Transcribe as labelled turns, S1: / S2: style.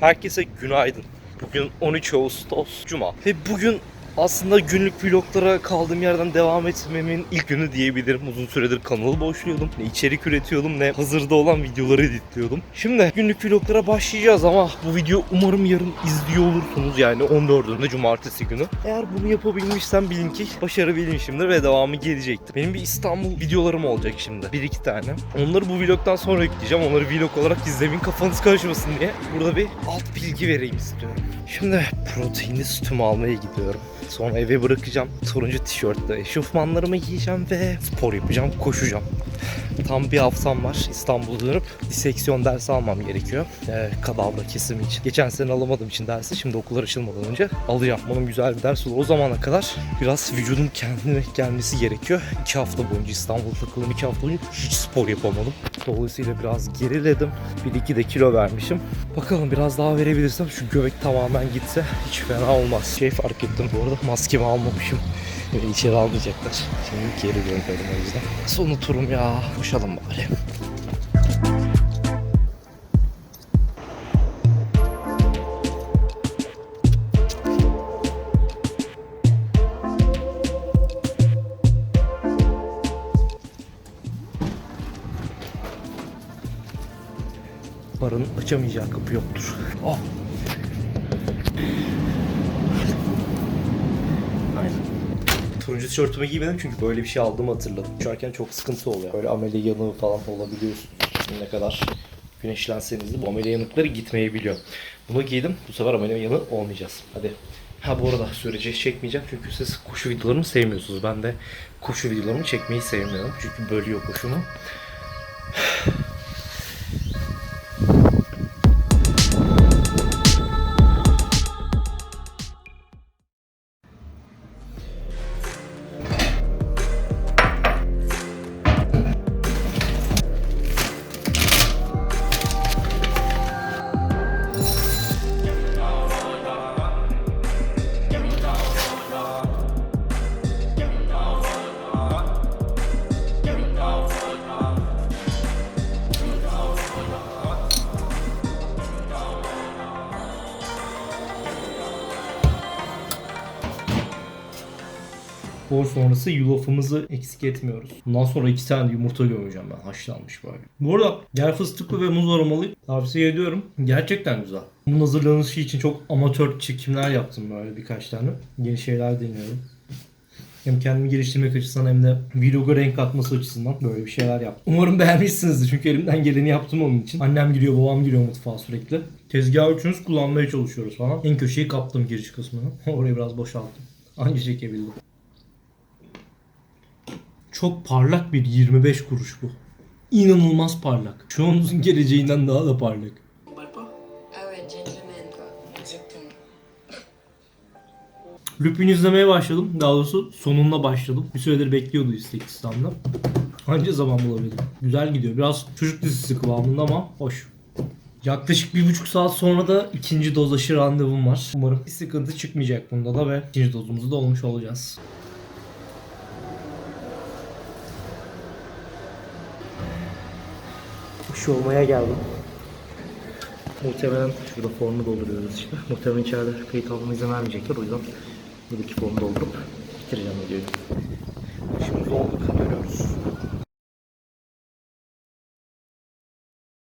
S1: Herkese günaydın. Bugün 13 Ağustos Cuma. Ve bugün aslında günlük vloglara kaldığım yerden devam etmemin ilk günü diyebilirim. Uzun süredir kanalı boşluyordum. Ne içerik üretiyordum ne hazırda olan videoları editliyordum. Şimdi günlük vloglara başlayacağız ama bu video umarım yarın izliyor olursunuz. Yani 14'ünde cumartesi günü. Eğer bunu yapabilmişsem bilin ki başarabilmişimdir ve devamı gelecektir. Benim bir İstanbul videolarım olacak şimdi. Bir iki tane. Onları bu vlogdan sonra yükleyeceğim. Onları vlog olarak izlemeyin kafanız karışmasın diye. Burada bir alt bilgi vereyim istiyorum. Şimdi proteinli sütümü almaya gidiyorum. Sonra eve bırakacağım. Turuncu tişörtle eşofmanlarımı giyeceğim ve spor yapacağım, koşacağım. Tam bir haftam var İstanbul'a dönüp diseksiyon dersi almam gerekiyor. Ee, kadavra kesimi için. Geçen sene alamadığım için dersi şimdi okullar açılmadan önce alacağım. Bunun güzel bir ders olur. O zamana kadar biraz vücudum kendine gelmesi gerekiyor. İki hafta boyunca İstanbul'da takıldım. iki hafta boyunca hiç spor yapamadım. Dolayısıyla biraz geriledim. Bir iki de kilo vermişim. Bakalım biraz daha verebilirsem şu göbek tamamen gitse hiç fena olmaz. Şey fark ettim bu arada maskemi almamışım. Böyle içeri almayacaklar. Şimdi geri dönüyorum o yüzden. Nasıl unuturum ya? Koşalım bari. Barın açamayacağı kapı yoktur. Oh. Turuncu tişörtümü giymedim çünkü böyle bir şey aldığımı hatırladım. Uçarken çok sıkıntı oluyor. Böyle amele yanığı falan olabiliyorsunuz. Ne kadar güneşlenseniz de bu amele yanıkları gitmeyebiliyor. Bunu giydim. Bu sefer amele yanığı olmayacağız. Hadi. Ha bu arada süreci çekmeyeceğim çünkü siz koşu videolarımı sevmiyorsunuz. Ben de koşu videolarımı çekmeyi sevmiyorum. Çünkü bölüyor koşumu. Spor sonrası yulafımızı eksik etmiyoruz. Bundan sonra iki tane yumurta gömeceğim ben haşlanmış böyle. Bu arada yer fıstıklı ve muz aromalı tavsiye ediyorum. Gerçekten güzel. Bunun hazırlanışı için çok amatör çekimler yaptım böyle birkaç tane. Yeni şeyler deniyorum. Hem kendimi geliştirmek açısından hem de vloga renk atması açısından böyle bir şeyler yaptım. Umarım beğenmişsinizdir çünkü elimden geleni yaptım onun için. Annem giriyor, babam giriyor mutfağa sürekli. Tezgah üçünüz kullanmaya çalışıyoruz falan. En köşeyi kaptım giriş kısmını. Orayı biraz boşalttım. Anca çekebildim. Çok parlak bir 25 kuruş bu. İnanılmaz parlak. Çoğunuzun geleceğinden daha da parlak. Lupin izlemeye başladım. Daha doğrusu sonunda başladım. Bir süredir bekliyordu Uzbekistan'da. Anca zaman bulabildim. Güzel gidiyor. Biraz çocuk dizisi kıvamında ama hoş. Yaklaşık bir buçuk saat sonra da ikinci doz aşı randevum var. Umarım bir sıkıntı çıkmayacak bunda da ve ikinci dozumuzu da olmuş olacağız. Aşı olmaya geldim. Muhtemelen şurada formu dolduruyoruz işte. Muhtemelen içeride kayıt almama izin vermeyecekler. O yüzden buradaki formu doldurup bitireceğim videoyu. Şimdi olduk görüyoruz.